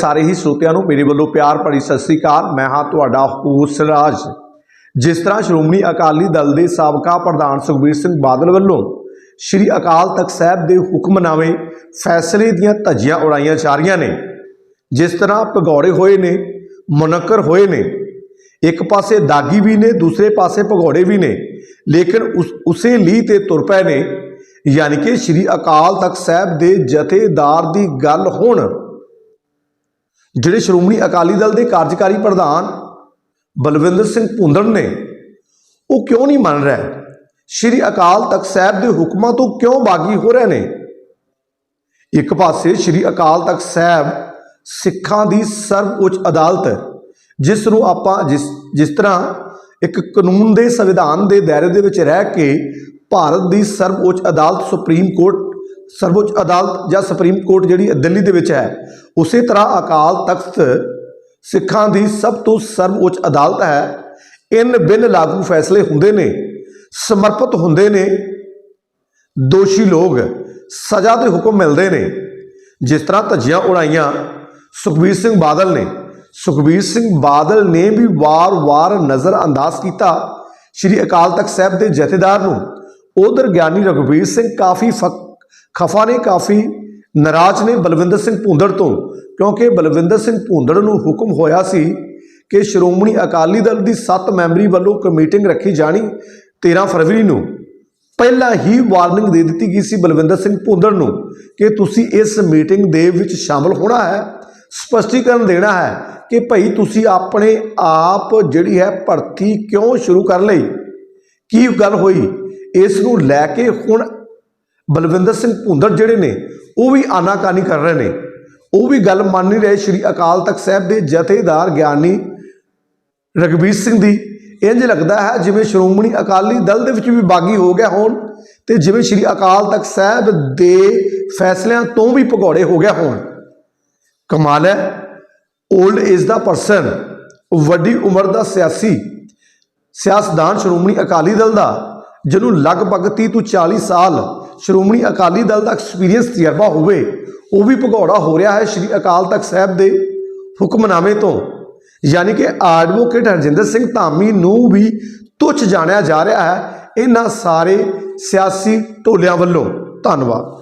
ਸਾਰੇ ਹੀ ਸਰੋਤਿਆਂ ਨੂੰ ਮੇਰੇ ਵੱਲੋਂ ਪਿਆਰ ਭਰੀ ਸਤਿ ਸ੍ਰੀ ਅਕਾਲ। ਮੈਂ ਹਾਂ ਤੁਹਾਡਾ ਹੋਸਟ ਰਾਜ। ਜਿਸ ਤਰ੍ਹਾਂ ਸ਼੍ਰੋਮਣੀ ਅਕਾਲੀ ਦਲ ਦੇ ਸਾਬਕਾ ਪ੍ਰਧਾਨ ਸੁਖਬੀਰ ਸਿੰਘ ਬਾਦਲ ਵੱਲੋਂ ਸ਼੍ਰੀ ਅਕਾਲ ਤਖਤ ਸਾਹਿਬ ਦੇ ਹੁਕਮਨਾਮੇ ਫੈਸਲੇ ਦੀਆਂ ਧੱਜੀਆਂ ਉਡਾਈਆਂ ਜਾ ਰਹੀਆਂ ਨੇ। ਜਿਸ ਤਰ੍ਹਾਂ ਭਗੌੜੇ ਹੋਏ ਨੇ, ਮੁਨੱਕਰ ਹੋਏ ਨੇ। ਇੱਕ ਪਾਸੇ ਦਾਗੀ ਵੀ ਨੇ, ਦੂਸਰੇ ਪਾਸੇ ਭਗੌੜੇ ਵੀ ਨੇ। ਲੇਕਿਨ ਉਸੇ ਲੀਹ ਤੇ ਤੁਰ ਪਏ ਨੇ। ਯਾਨੀ ਕਿ ਸ਼੍ਰੀ ਅਕਾਲ ਤਖਤ ਸਾਹਿਬ ਦੇ ਜਥੇਦਾਰ ਦੀ ਗੱਲ ਹੋਣ ਜਿਹੜੇ ਸ਼੍ਰੋਮਣੀ ਅਕਾਲੀ ਦਲ ਦੇ ਕਾਰਜਕਾਰੀ ਪ੍ਰਧਾਨ ਬਲਵਿੰਦਰ ਸਿੰਘ ਭੁੰਦੜ ਨੇ, ਉਹ ਕਿਉਂ ਨਹੀਂ ਮੰਨ ਰਿਹਾ? ਸ਼੍ਰੀ ਅਕਾਲ ਤਖਤ ਸਾਹਿਬ ਦੇ ਹੁਕਮਾਂ ਤੋਂ ਕਿਉਂ ਬਾਗੀ ਹੋ ਰਹੇ ਨੇ? ਇੱਕ ਪਾਸੇ ਸ਼੍ਰੀ ਅਕਾਲ ਤਖਤ ਸਾਹਿਬ ਸਿੱਖਾਂ ਦੀ ਸਰਵਉੱਚ ਅਦਾਲਤ ਹੈ ਜਿਸ ਨੂੰ ਆਪਾਂ ਜਿਸ ਜਿਸ ਤਰ੍ਹਾਂ ਇੱਕ ਕਾਨੂੰਨ ਦੇ ਸੰਵਿਧਾਨ ਦੇ ਦਾਇਰੇ ਦੇ ਵਿੱਚ ਰਹਿ ਕੇ ਭਾਰਤ ਦੀ ਸਰਵਉੱਚ ਅਦਾਲਤ ਸੁਪਰੀਮ ਕੋਰਟ, ਸਰਵਉੱਚ ਅਦਾਲਤ ਜਾਂ ਸੁਪਰੀਮ ਕੋਰਟ ਜਿਹੜੀ ਦਿੱਲੀ ਦੇ ਵਿੱਚ ਹੈ ਉਸੇ ਤਰ੍ਹਾਂ ਅਕਾਲ ਤਖਤ ਸਿੱਖਾਂ ਦੀ ਸਭ ਤੋਂ ਸਰਵਉੱਚ ਅਦਾਲਤ ਹੈ। ਇਨ ਬਿਨ ਲਾਗੂ ਫੈਸਲੇ ਹੁੰਦੇ ਨੇ, ਸਮਰਪਿਤ ਹੁੰਦੇ ਨੇ। ਦੋਸ਼ੀ ਲੋਕ ਸਜ਼ਾ ਦੇ ਹੁਕਮ ਮਿਲਦੇ ਨੇ। ਜਿਸ ਤਰ੍ਹਾਂ ਧੱਜੀਆਂ ਉਡਾਈਆਂ, ਸੁਖਬੀਰ ਸਿੰਘ ਬਾਦਲ ਨੇ, ਸੁਖਬੀਰ ਸਿੰਘ ਬਾਦਲ ਨੇ ਵੀ ਵਾਰ-ਵਾਰ ਨਜ਼ਰ ਅੰਦਾਜ਼ ਕੀਤਾ। ਸ਼੍ਰੀ ਅਕਾਲ ਤਖਤ ਸਾਹਿਬ ਦੇ ਜਥੇਦਾਰ ਨੂੰ ਉਧਰ ਗਿਆਨੀ ਰਘਬੀਰ ਸਿੰਘ ਕਾਫੀ ਫਕ- ਖਫਾ ਨੇ ਕਾਫੀ ਨਾਰਾਜ਼ ਨੇ ਬਲਵਿੰਦਰ ਸਿੰਘ ਭੁੰਦੜ ਤੋਂ, ਕਿਉਂਕਿ ਬਲਵਿੰਦਰ ਸਿੰਘ ਭੁੰਦੜ ਨੂੰ ਹੁਕਮ ਹੋਇਆ ਸੀ ਕਿ ਸ਼੍ਰੋਮਣੀ ਅਕਾਲੀ ਦਲ ਦੀ 7 ਮੈਂਬਰੀ ਵੱਲੋਂ ਕਮੀਟਿੰਗ ਰੱਖੀ ਜਾਣੀ 13 ਫਰਵਰੀ ਨੂੰ। ਪਹਿਲਾਂ ਹੀ ਵਾਰਨਿੰਗ ਦੇ ਦਿੱਤੀ ਗਈ ਸੀ ਬਲਵਿੰਦਰ ਸਿੰਘ ਭੁੰਦੜ ਨੂੰ ਕਿ ਤੁਸੀਂ ਇਸ ਮੀਟਿੰਗ ਦੇ ਵਿੱਚ ਸ਼ਾਮਲ ਹੋਣਾ ਹੈ, ਸਪਸ਼ਟੀਕਰਨ ਦੇਣਾ ਹੈ ਕਿ ਭਈ ਤੁਸੀਂ ਆਪਣੇ ਆਪ ਜਿਹੜੀ ਹੈ ਭਰਤੀ ਕਿਉਂ ਸ਼ੁਰੂ ਕਰ ਲਈ? ਕੀ ਗੱਲ ਹੋਈ? ਇਸ ਨੂੰ ਲੈ ਕੇ ਹੁਣ ਬਲਵਿੰਦਰ ਸਿੰਘ ਭੁੰਦੜ ਜਿਹੜੇ ਨੇ, ਉਹ ਵੀ ਆਨਾਕਾਨੀ ਕਰ ਰਹੇ ਨੇ। ਉਹ ਵੀ ਗੱਲ ਮੰਨ ਨਹੀਂ ਰਹੇ ਸ਼੍ਰੀ ਅਕਾਲ ਤਖਤ ਸਾਹਿਬ ਦੇ ਜਥੇਦਾਰ ਗਿਆਨੀ ਰਗਵੀਰ ਸਿੰਘ ਦੀ। ਇੰਜ ਲੱਗਦਾ ਹੈ ਜਿਵੇਂ ਸ਼੍ਰੋਮਣੀ ਅਕਾਲੀ ਦਲ ਦੇ ਵਿੱਚ ਵੀ ਬਾਗੀ ਹੋ ਗਿਆ ਹੋਣ ਤੇ ਜਿਵੇਂ ਸ਼੍ਰੀ ਅਕਾਲ ਤਖਤ ਸਾਹਿਬ ਦੇ ਫੈਸਲਿਆਂ ਤੋਂ ਵੀ ਭਗੌੜੇ ਹੋ ਗਿਆ ਹੋਣ। ਕਮਾਲ ਹੈ। 올ਡ ਏਜ ਦਾ ਪਰਸਨ, ਵੱਡੀ ਉਮਰ ਦਾ ਸਿਆਸੀ, ਸਿਆਸਤਦਾਨ ਸ਼੍ਰੋਮਣੀ ਅਕਾਲੀ ਦਲ ਦਾ, ਜਿਹਨੂੰ ਲਗਭਗ 30 ਤੋਂ 40 ਸਾਲ ਸ਼੍ਰੋਮਣੀ ਅਕਾਲੀ ਦਲ ਦਾ ਐਕਸਪੀਰੀਅੰਸ ਤਜਰਬਾ ਹੋਵੇ, ਉਹ ਵੀ ਭਗੌੜਾ ਹੋ ਰਿਹਾ ਹੈ ਸ਼੍ਰੀ ਅਕਾਲ ਤਖਤ ਸਾਹਿਬ ਦੇ ਹੁਕਮਨਾਮੇ ਤੋਂ। ਯਾਨੀ ਕਿ ਐਡਵੋਕੇਟ ਹਰਜਿੰਦਰ ਸਿੰਘ ਧਾਮੀ ਨੂੰ ਵੀ ਤੁੱਛ ਜਾਣਿਆ ਜਾ ਰਿਹਾ ਹੈ ਇਹਨਾਂ ਸਾਰੇ ਸਿਆਸੀ ਢੋਲਿਆਂ ਵੱਲੋਂ। ਧੰਨਵਾਦ।